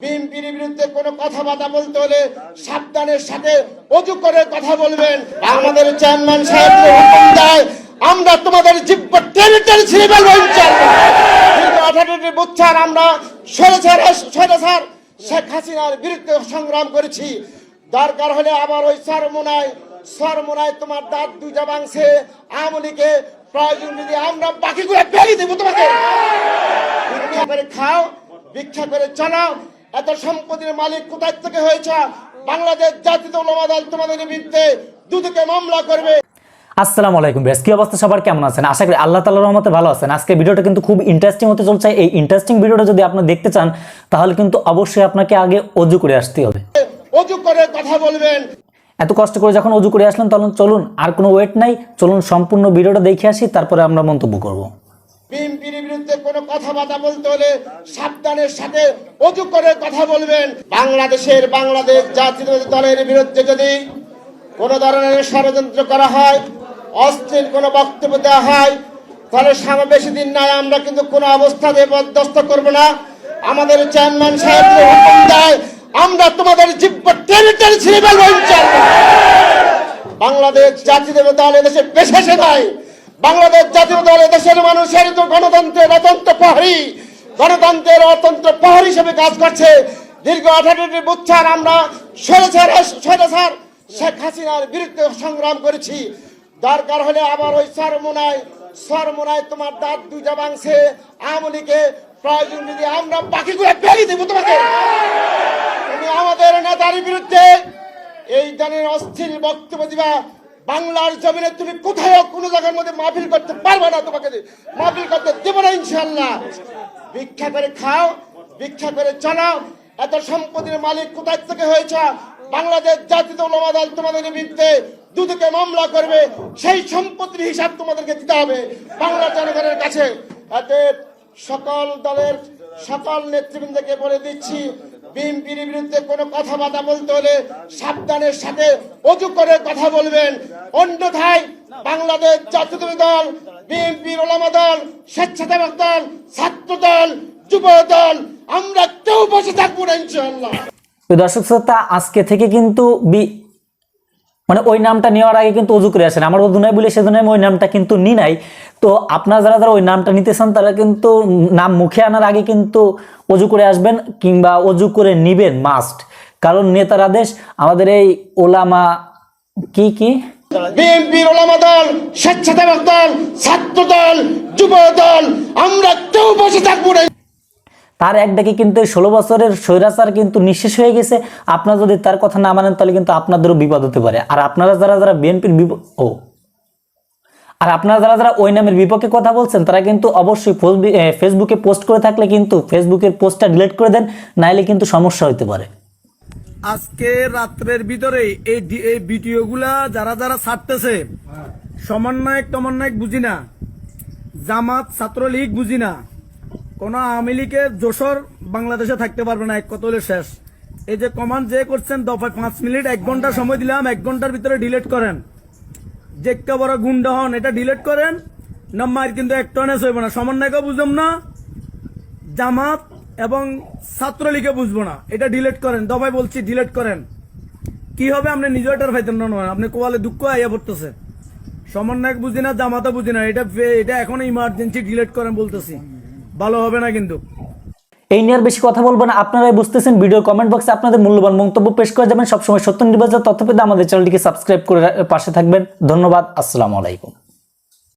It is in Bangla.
বিএনপির বিরুদ্ধে কোনো কথাবার্তা বলতে হলে সাবধানের সাথে অজু করে কথা বলবেন। আমাদের চেয়ারম্যান সাহেব দেয়, আমরা তোমাদের জিব্ব টেনে টেনে ছিঁড়ে ফেলব ইনশাআল্লাহ। আঠারোটি বুচ্ছার আমরা সরেছার সরেছার শেখ হাসিনার বিরুদ্ধে সংগ্রাম করেছি। দরকার হলে আবার ওই সরমোনায় সরমোনায় তোমার দাঁত দুইটা বাংছে আমলিকে প্রয়োজন যদি আমরা বাকিগুলো ফেলে দেবো তোমাকে। খাও, ভিক্ষা করে চালাও এত সম্পত্তির মালিক কোথায় থেকে হয়েছে? বাংলাদেশ জাতীয় ওলামা দল তোমাদের বিরুদ্ধে দুদকে মামলা করবে। আসসালামু আলাইকুম বেশ কি অবস্থা সবার? কেমন আছেন? আশা করি আল্লাহ তালার রহমতে ভালো আছেন। আজকে ভিডিওটা কিন্তু খুব ইন্টারেস্টিং হতে চলছে। এই ইন্টারেস্টিং ভিডিওটা যদি আপনি দেখতে চান তাহলে কিন্তু অবশ্যই আপনাকে আগে অজু করে আসতে হবে। অজু করে কথা বলবেন। এত কষ্ট করে যখন অজু করে আসলেন তখন চলুন আর কোনো ওয়েট নাই। চলুন সম্পূর্ণ ভিডিওটা দেখে আসি তারপরে আমরা মন্তব্য করব। বিএনপির বিরুদ্ধে কোনো কথাবার্তা বলতে হলে সাবধানের সাথে অজু করে কথা বলবেন। বাংলাদেশের বাংলাদেশ জাতীয় দলের বিরুদ্ধে যদি কোনো ধরনের ষড়যন্ত্র করা হয়, অস্থির কোনো বক্তব্য দেওয়া হয়, তাহলে সামনে বেশি দিন নাই, আমরা কিন্তু কোনো অবস্থাতে বরদস্ত করব না। আমাদের চেয়ারম্যান সাহেব দেয়, আমরা তোমাদের জিব্ব টেনে টেনে ছিঁড়ে বাংলাদেশ জাতীয় দল এদেশে পেশাসে নাই বাংলাদেশ জাতীয় দল এদেশের মানুষের গণতন্ত্রের অতন্ত্র প্রহরী। গণতন্ত্রের অতন্ত্র প্রহরী হিসেবে কাজ করছে। দীর্ঘ আঠারোটি বুচ্ছার আমরা সরেছার শেখ হাসিনার বিরুদ্ধে সংগ্রাম করেছি। দরকার হলে আবার ওই সরমোনায় সরমোনায় তোমার দাঁত দুইটা বাংছে আমলিকে প্রয়োজন যদি আমরা বাকিগুলো ফেলে দেবো তোমাকে। তুমি আমাদের নেতার বিরুদ্ধে এই ধরনের অস্থির বক্তব্য দিবা। বাংলার জমিনে তুমি কোথাও কোনো জায়গার মধ্যে মাহফিল করতে পারবে না তোমাকে মাহফিল করতে দেব না ইনশাল্লাহ ভিক্ষা করে খাও, ভিক্ষা করে চালাও। এত সম্পত্তির মালিক কোথায় থেকে হয়েছে? বাংলাদেশ জাতীয় ওলামা দল তোমাদের বিরুদ্ধে দুদিকে মামলা করবে। সেই সম্পত্তির হিসাব তোমাদেরকে দিতে হবে। বাংলা জনগণের কাছে। অতএব সকল দলের সকল নেতৃবৃন্দকে বলে দিচ্ছি বিএনপির বিরুদ্ধে কোনো কথাবার্তা বলতে হলে সাবধানের সাথে অজু করে কথা বলবেন। অন্যথায় বাংলাদেশ জাতীয় দল, বিএনপির ওলামা দল, স্বেচ্ছাসেবক দল, ছাত্র দল, যুব দল, আমরা কেউ বসে থাকব না ইনশাআল্লাহ। দর্শক শ্রোতা, আজকে থেকে কিন্তু মানে ওই নামটা নেওয়ার আগে কিন্তু অজু করে আসেন। আমার অধুনায় বলে সেদিন আমি ওই নামটা কিন্তু নি নাই। তো আপনারা যারা যারা ওই নামটা নিতে চান তারা কিন্তু নাম মুখে আনার আগে কিন্তু অজু করে আসবেন কিংবা অজু করে নিবেন মাস্ট কারণ নেতার আদেশ, আমাদের এই ওলামা কি কি? স্বেচ্ছাসেবক দল, ছাত্র দল, যুব দল, আমরা কেউ বসে থাকব না। তার এক ডাকে কিন্তু ষোলো বছরের স্বৈরাচার কিন্তু নিঃশেষ হয়ে গেছে। আপনারা যদি তার কথা না মানেন, তাহলে কিন্তু আপনাদেরও বিপদ হতে পারে। আর আপনারা যারা যারা বিএনপির ও। আর আপনারা যারা যারা ওই নামের বিপক্ষে কথা বলছেন, তারা কিন্তু অবশ্যই ফেসবুকে পোস্ট করে থাকলে কিন্তু ফেসবুকের পোস্টটা ডিলিট করে দেন, নাইলে কিন্তু সমস্যা হতে পারে। আজকে রাত্রের ভিতরে এই এই ভিডিওগুলা যারা যারা ছাড়তেছে সমন্বয়ক টমন্বয়ক বুঝি না জামাত ছাত্রলীগ বুঝি না কোন আওয়ামী লীগের জোসর বাংলাদেশে থাকতে পারবে না, এক কত হলে শেষ। এই যে কমান্ড যে করছেন দফায় পাঁচ মিনিট, এক ঘণ্টা সময় দিলাম, এক ঘণ্টার ভিতরে ডিলেট করেন। যে একটা বড় গুন্ডা হন, এটা ডিলেট করেন। নাম্বার কিন্তু এক টনেস হইব না। সমন্বয়কে বুঝলাম না, জামাত এবং ছাত্রলীগে বুঝব না। এটা ডিলেট করেন। দবাই বলছি ডিলেট করেন। কি হবে? আপনি নিজে এটার ফাইতেন না নয় আপনি কোয়ালে দুঃখ আইয়া পড়তেছে। সমন্বয়ক বুঝি না, জামাতও বুঝি না। এটা এটা এখন ইমার্জেন্সি ডিলেট করেন বলতেছি। ভালো হবে না কিন্তু। এই নিয়ে আর বেশি কথা বলব না। আপনারাই বুঝতেছেন, ভিডিও কমেন্ট বক্সে আপনাদের মূল্যবান মন্তব্য পেশ করে যাবেন সবসময় সত্য নির্বাচন তথ্য পেতে আমাদের চ্যানেলটিকে সাবস্ক্রাইব করে পাশে থাকবেন। ধন্যবাদ, আসসালামু আলাইকুম।